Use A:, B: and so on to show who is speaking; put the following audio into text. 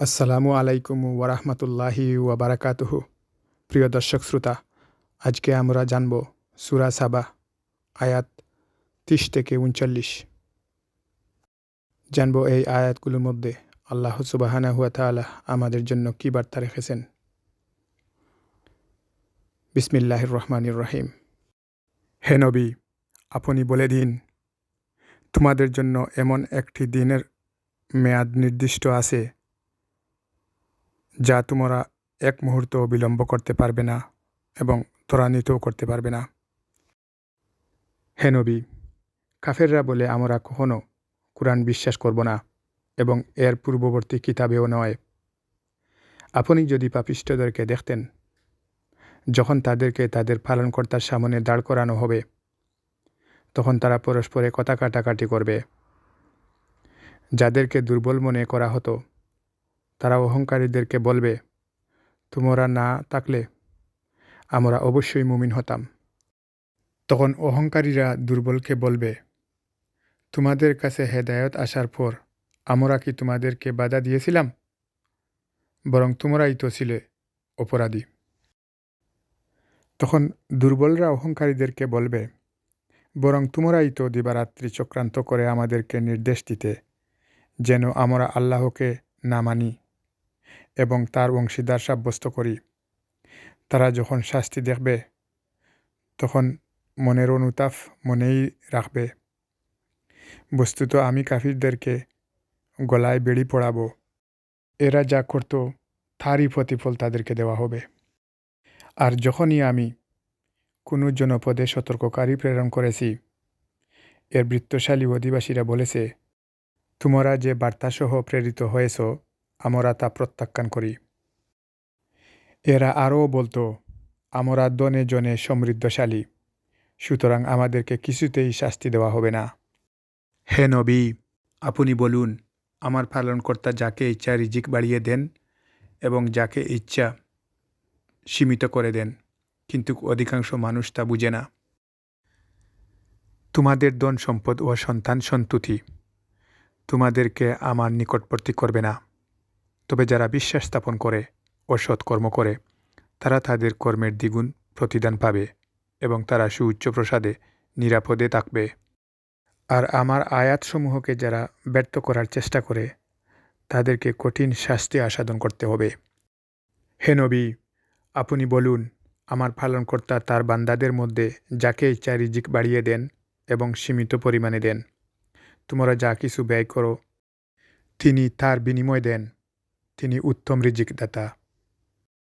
A: আসসালামু আলাইকুম ওয়ারাহমাতুল্লাহি ওয়াবারাকাতুহু। প্রিয় দর্শক শ্রোতা, আজকে আমরা জানব সুরা সাবা, আয়াত তিরিশ থেকে উনচল্লিশ। জানব এই আয়াতগুলোর মধ্যে আল্লাহ সুবাহানা হুয়া তাআলা আমাদের জন্য কী বার্তা রেখেছেন। বিসমিল্লাহির রহমানির রহিম। হে নবী, আপনি বলে দিন, তোমাদের জন্য এমন একটি দিনের মেয়াদ নির্দিষ্ট আছে যা তোমরা এক মুহূর্ত বিলম্ব করতে পারবে না এবং ত্বরান্বিতও করতে পারবে না। হে নবী, কাফেররা বলে, আমরা কখনো কোরআন বিশ্বাস করব না এবং এর পূর্ববর্তী কিতাবেও নয়। আপনি যদি পাপিষ্টদেরকে দেখতেন, যখন তাদেরকে তাদের পালনকর্তার সামনে দাঁড় করানো হবে, তখন তারা পরস্পরে কথা কাটাকাটি করবে। যাদেরকে দুর্বল মনে করা হতো তারা অহংকারীদেরকে বলবে, তোমরা না থাকলে আমরা অবশ্যই মুমিন হতাম। তখন অহংকারীরা দুর্বলকে বলবে, তোমাদের কাছে হেদায়ত আসার পর আমরা কি তোমাদেরকে বাধা দিয়েছিলাম? বরং তোমরাই তো ছিলে অপরাধী। তখন দুর্বলরা অহংকারীদেরকে বলবে, বরং তোমরাই তো দিবারাত্রি চক্রান্ত করে আমাদেরকে নির্দেশ দিতে, যেন আমরা আল্লাহকে না মানি। এবং তার অংশীদার সাব্যস্ত করি। তারা যখন শাস্তি দেখবে, তখন মনের অনুতাপ মনেই রাখবে। বস্তুত আমি কাফিরদেরকে গলায় বেড়ি পড়াব এরা যা করত, তারই প্রতিফল তাদেরকে দেওয়া হবে। আর যখনই আমি কোনো জনপদে সতর্ককারী প্রেরণ করেছি, এর বৃত্তশালী অধিবাসীরা বলেছে, তোমরা যে বার্তাসহ প্রেরিত হয়েছ আমরা তা প্রত্যাখ্যান করি। এরা আরও বলতো, আমরা দনে জনে সমৃদ্ধশালী, সুতরাং আমাদেরকে কিছুতেই শাস্তি দেওয়া হবে না। হে নবী, আপনি বলুন, আমার পালনকর্তা যাকে ইচ্ছা রিজিক বাড়িয়ে দেন এবং যাকে ইচ্ছা সীমিত করে দেন, কিন্তু অধিকাংশ মানুষ তা বুঝে না। তোমাদের ধন সম্পদ ও সন্তান সন্তুতি তোমাদেরকে আমার নিকটবর্তী করবে না। তবে যারা বিশ্বাস স্থাপন করে ও সৎকর্ম করে, তারা তাদের কর্মের দ্বিগুণ প্রতিদান পাবে এবং তারা সুউচ্চ প্রসাদে, নিরাপদে থাকবে। আর আমার আয়াতসমূহকে যারা ব্যর্থ করার চেষ্টা করে, তাদেরকে কঠিন শাস্তি আসাদন করতে হবে। হে নবী, আপনি বলুন, আমার পালনকর্তা তার বান্দাদের মধ্যে যাকে ইচ্ছা রিজিক বাড়িয়ে দেন এবং সীমিত পরিমাণে দেন, তোমরা যা কিছু ব্যয় করো, তিনি তার বিনিময় দেন। তিনি উত্তম রিজিক দাতা